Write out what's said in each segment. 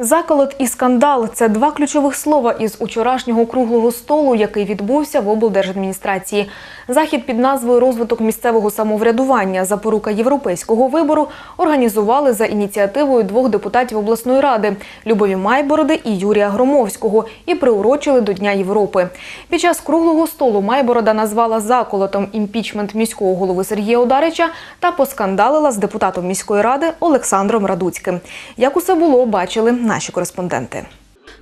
Заколот і скандал це два ключових слова із учорашнього круглого столу, який відбувся в облдержадміністрації. Захід під назвою Розвиток місцевого самоврядування запорука європейського вибору організували за ініціативою двох депутатів обласної ради Любові Майбороди і Юрія Громовського і приурочили до Дня Європи. Під час круглого столу Майборода назвала заколотом імпічмент міського голови Сергія Ударича та поскандалила з депутатом міської ради Олександром Радуцьким. Як усе було, бачили наші кореспонденти.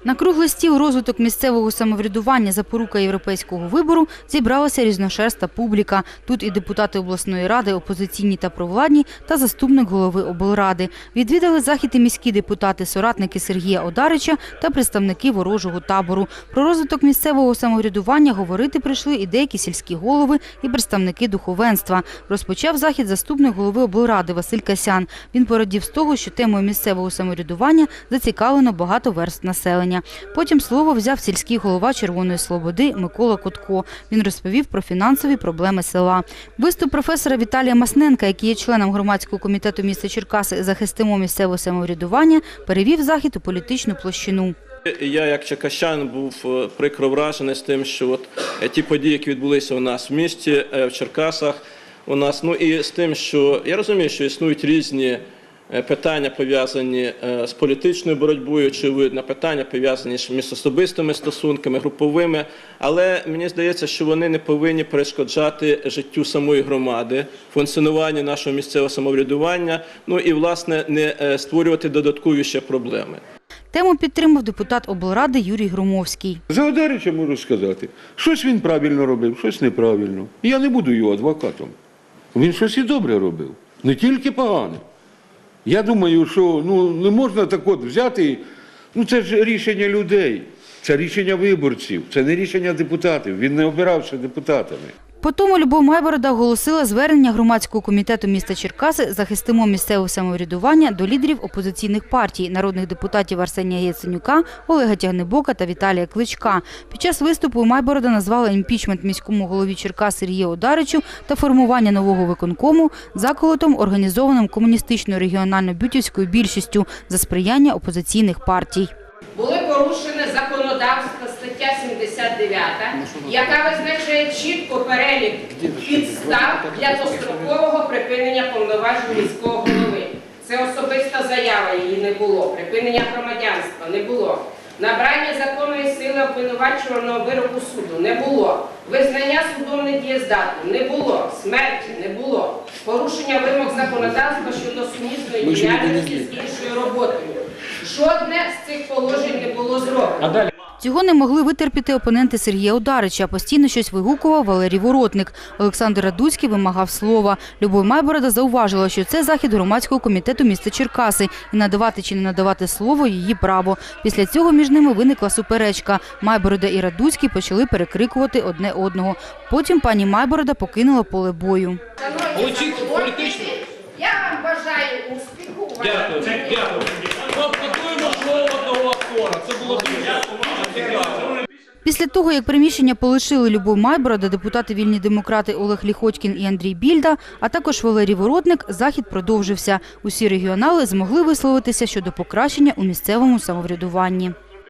На круглий стіл розвиток місцевого самоврядування запорука європейського вибору зібралася різношерста публіка. Тут і депутати обласної ради, опозиційні та провладні, та заступник голови облради. Відвідали захід і міські депутати, соратники Сергія Одарича та представники ворожого табору. Про розвиток місцевого самоврядування говорити прийшли і деякі сільські голови, і представники духовенства. Розпочав захід заступник голови облради Василь Касян. Він порадів з того, що темою місцевого самоврядування зацікавлено багато верств населення. Потім слово взяв сільський голова Червоної Слободи Микола Котко. Він розповів про фінансові проблеми села. Виступ професора Віталія Масненка, який є членом громадського комітету міста Черкаси захистимо місцевого самоврядування, перевів захід у політичну площину. Я, як черкащан, був е, прикро вражений з тим, що от е, ті події, які відбулися у нас в місті, е, в Черкасах, у нас, ну і з тим, що я розумію, що існують різні питання пов'язані е, з політичною боротьбою, очевидно, питання пов'язані з міжособистими стосунками, груповими, але мені здається, що вони не повинні перешкоджати життю самої громади, функціонуванню нашого місцевого самоврядування, ну і власне не е, створювати додаткові ще проблеми. Тему підтримав депутат облради Юрій Громовський. За Одарича можу сказати, щось він правильно робив, щось неправильно. Я не буду його адвокатом. Він щось і добре робив, не тільки погане. Я думаю, що ну, не можна так от взяти. Ну це ж рішення людей, це рішення виборців, це не рішення депутатів. Він не обирався депутатами. Потім Любов Майборода оголосила звернення громадського комітету міста Черкаси захистимо місцеве самоврядування до лідерів опозиційних партій, народних депутатів Арсенія Яценюка, Олега Тягнебока та Віталія Кличка. Під час виступу Майборода назвала імпічмент міському голові Черкас Сергію Одаричу та формування нового виконкому заколотом, організованим комуністичною регіонально-бютівською більшістю за сприяння опозиційних партій. Були порушене законодавство стаття 79, яка визначає чітко перелік підстав для дострокового припинення повноважень міського голови. Це особиста заява, її не було. Припинення громадянства не було. Набрання законної сили обвинувачуваного вироку суду не було. Визнання судом недієздатним не було. Смерті не було. Порушення вимог законодавства щодо сумісної діяльності з іншою роботою. Жодне з цих положень не було зроблено. Цього не могли витерпіти опоненти Сергія Ударича. Постійно щось вигукував Валерій Воротник. Олександр Радуцький вимагав слова. Любов Майборода зауважила, що це захід громадського комітету міста Черкаси і надавати чи не надавати слово її право. Після цього між ними виникла суперечка. Майборода і Радуцький почали перекрикувати одне одного. Потім пані Майборода покинула поле бою. Політично. Я вам бажаю успіху. Дякую, дякую. Після того, як приміщення полишили Любов Майборода, депутати вільні демократи Олег Ліхотькін і Андрій Більда, а також Валерій Воротник, захід продовжився. Усі регіонали змогли висловитися щодо покращення у місцевому самоврядуванні.